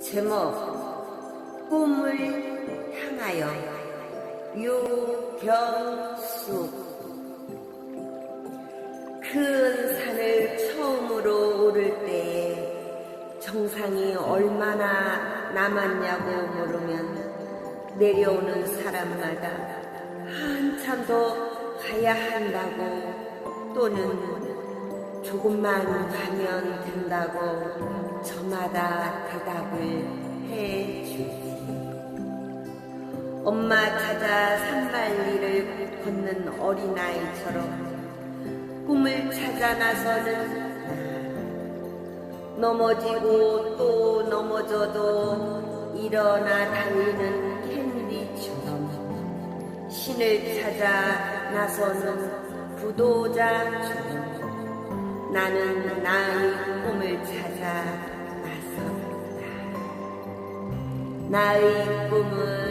제목 꿈을 향하여. 유경숙. 큰 산을 처음으로 오를 때에 정상이 얼마나 남았냐고 물으면 내려오는 사람마다 한참 더 가야 한다고 또는 조금만 가면 된다고 저마다 대답을 해주지. 엄마 찾아 산발리를 걷는 어린아이처럼 꿈을 찾아 나서는 넘어지고 또 넘어져도 일어나 달리는 캔디처럼 신을 찾아 나서는 부도자처럼 나는 나의 꿈을 찾아 나선다. 나의 나다.